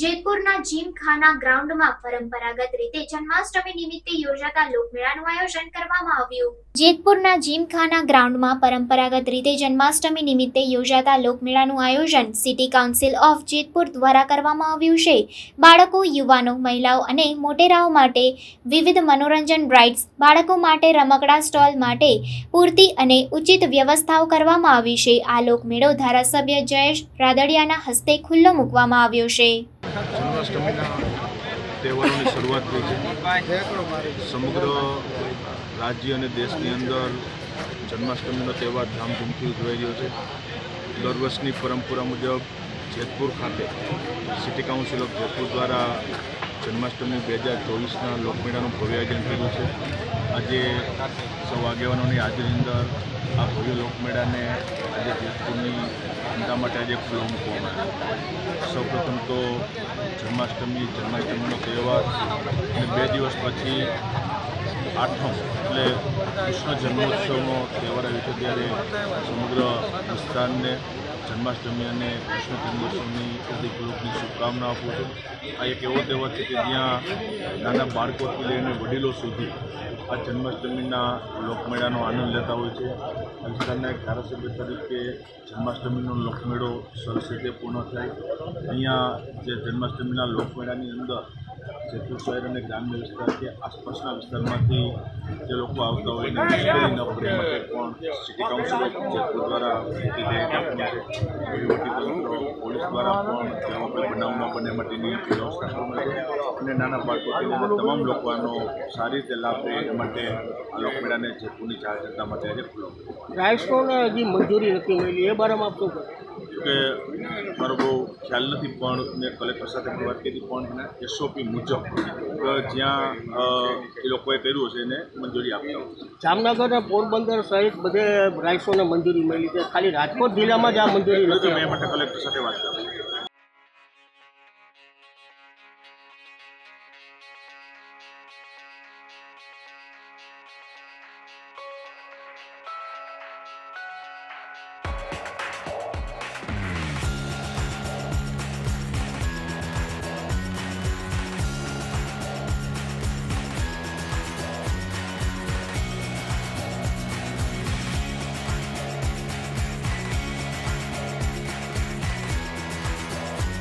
જેતપુરના જીમખાના ગ્રાઉન્ડમાં પરંપરાગત રીતે જન્માષ્ટમી નિમિત્તે યોજાતા લોકમેળાનું આયોજન કરવામાં આવ્યું. જેતપુરના જીમખાના ગ્રાઉન્ડમાં પરંપરાગત રીતે જન્માષ્ટમી નિમિત્તે યોજાતા લોકમેળાનું આયોજન સિટી કાઉન્સિલ ઓફ જેતપુર દ્વારા કરવામાં આવ્યું છે. બાળકો, યુવાનો, મહિલાઓ અને મોટેરાઓ માટે વિવિધ મનોરંજન રાઇડ્સ બાળકો માટે રમકડા સ્ટોલ માટે પૂરતી અને ઉચિત વ્યવસ્થાઓ કરવામાં આવી છે. આ લોકમેળો ધારાસભ્ય જયેશ રાદડિયાના હસ્તે ખુલ્લો મૂકવામાં આવ્યો છે. જન્માષ્ટમીના તહેવારોની શરૂઆત થઈ છે. સમગ્ર રાજ્ય અને દેશની અંદર જન્માષ્ટમીનો તહેવાર ધામધૂમથી ઉજવાઈ રહ્યો છે. દર વર્ષની પરંપરા મુજબ જેતપુર ખાતે સિટી કાઉન્સિલ ઓફ જેતપુર દ્વારા જન્માષ્ટમી બે હજાર ચોવીસના લોકમેળાનું ભવ્ય આયોજન કર્યું છે. આજે સૌ આગેવાનોની હાજરી અંદર આ ભવ્ય લોકમેળાને આજે જેતપુરની જનતા માટે આજે ખુલ્લો મૂકવામાં આવ્યો સૌપ્રથમ તો જન્માષ્ટમી, જન્માષ્ટમીનો તહેવાર અને બે દિવસ પછી આઠમ, એટલે કૃષ્ણ જન્મોત્સવનો તહેવાર આવ્યો છે ત્યારે સમગ્ર વિસ્તારને જન્માષ્ટમી અને કૃષ્ણ જન્મોત્સવની હૃદયપૂર્વકની શુભકામના આપું છું. આ એક એવો તહેવાર છે કે જ્યાં નાના બાળકોથી લઈને વડીલો સુધી આ જન્માષ્ટમીના લોકમેળાનો આનંદ લેતા હોય છે. વિસ્તારના એક ધારાસભ્ય તરીકે જન્માષ્ટમીનો લોકમેળો સરસ રીતે પૂર્ણ થાય. અહીંયા જે જન્માષ્ટમીના લોકમેળાની અંદર જેતપુર શહેર અને ગ્રામ્ય વિસ્તાર કે આસપાસના વિસ્તારમાંથી જે લોકો આવતા હોય એને મુશ્કેલી ન પડે માટે પણ સિટી કાઉન્સિલ ઓફ જેતપુર દ્વારા પોલીસ દ્વારા પણ જેવા કોઈ બનાવ ન બને માટેની વ્યવસ્થા કરવામાં છે. અને નાના બાળકોથી તમામ લોકો આનો સારી રીતે લાભ એ માટે આ લોકમેળાને જેતપુરની જાહેર જનતા માટે આજે ખુલ્લો. રાઇટ્સોને હજી મંજૂરી નથી મળી એ બારામાં આપ શું કહો કે મારો બહુ ખ્યાલ નથી પણ મેં કલેક્ટર સાથે પણ વાત કરી પણ એસઓપી મુજબ જ્યાં એ લોકોએ કર્યું છે એને મંજૂરી આપતા જામનગર અને પોરબંદર સહિત બધે રાઇટ્સોને મંજૂરી મળી છે. ખાલી રાજકોટ જિલ્લામાં જ આ મંજૂરી નથી મેં એ માટે કલેક્ટર સાથે વાત કરી.